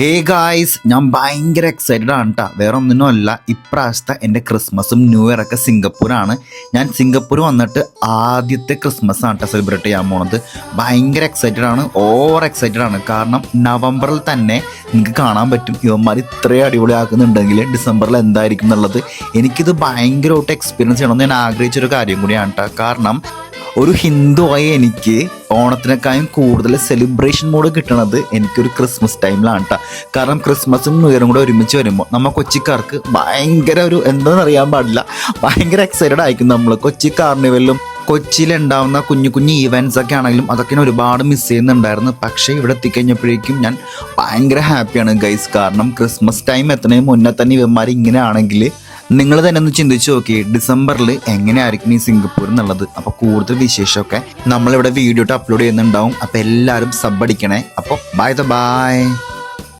Hey guys ഞാൻ ഭയങ്കര excited ആണ് കേട്ടോ വേറെ ഒന്നിനും അല്ല ഇപ്രാവശ്യത്തെ എന്റെ ക്രിസ്മസും ന്യൂ ഇയർ ഒക്കെ സിംഗപ്പൂരാണ്. ഞാൻ സിംഗപ്പൂർ വന്നിട്ട് ആദ്യത്തെ ക്രിസ്മസ് ആണ് കേട്ടോ സെലിബ്രേറ്റ് ചെയ്യാൻ പോണത്. ഭയങ്കര എക്സൈറ്റഡ് ആണ് ഓവർ എക്സൈറ്റഡ് ആണ്. കാരണം നവംബറിൽ തന്നെ നിങ്ങൾക്ക് കാണാൻ പറ്റും ഇവന്മാർ ഇത്രയും അടിപൊളിയാക്കുന്നുണ്ടെങ്കിൽ ഡിസംബറിൽ എന്തായിരിക്കും എന്നുള്ളത്. എനിക്കിത് ഭയങ്കരമായിട്ട് എക്സ്പീരിയൻസ് ചെയ്യണമെന്ന് ഞാൻ ആഗ്രഹിച്ചൊരു കാര്യം കൂടിയാണ് കേട്ടോ കാരണം ഒരു ഹിന്ദുവായ എനിക്ക് ഓണത്തിനേക്കാളും കൂടുതൽ സെലിബ്രേഷൻ മൂഡ് കിട്ടണത് എനിക്കൊരു ക്രിസ്മസ് ടൈമിലാണ് കേട്ടോ കാരണം ക്രിസ്മസും ന്യൂ കൂടെ ഒരുമിച്ച് വരുമ്പോൾ നമ്മൾ കൊച്ചിക്കാർക്ക് ഭയങ്കര ഒരു എന്താണെന്ന് അറിയാൻ പാടില്ല. ഭയങ്കര എക്സൈറ്റഡ് ആയിരിക്കും നമ്മൾ കൊച്ചി കാർണിവലിലും കൊച്ചിയിലുണ്ടാവുന്ന കുഞ്ഞു കുഞ്ഞു ഈവൻസ് ഒക്കെ ആണെങ്കിലും അതൊക്കെ ഞാൻ ഒരുപാട് മിസ് ചെയ്യുന്നുണ്ടായിരുന്നു. പക്ഷേ ഇവിടെ എത്തിക്കഴിഞ്ഞപ്പോഴേക്കും ഞാൻ ഭയങ്കര ഹാപ്പിയാണ് ഗൈസ് കാരണം ക്രിസ്മസ് ടൈം എത്തുന്നതിന് മുന്നേ തന്നെ ഇവന്മാർ ഇങ്ങനെ ആണെങ്കിൽ നിങ്ങൾ തന്നെ ഒന്ന് ചിന്തിച്ച് നോക്കി ഡിസംബറിൽ എങ്ങനെയായിരിക്കും ഈ സിംഗപ്പൂർ എന്നുള്ളത്. അപ്പോൾ കൂടുതൽ വിശേഷമൊക്കെ നമ്മളിവിടെ വീഡിയോ അപ്ലോഡ് ചെയ്യുന്നുണ്ടാവും. അപ്പോൾ എല്ലാവരും സബ് അടിക്കണേ. അപ്പോൾ ബൈ ദ ബൈ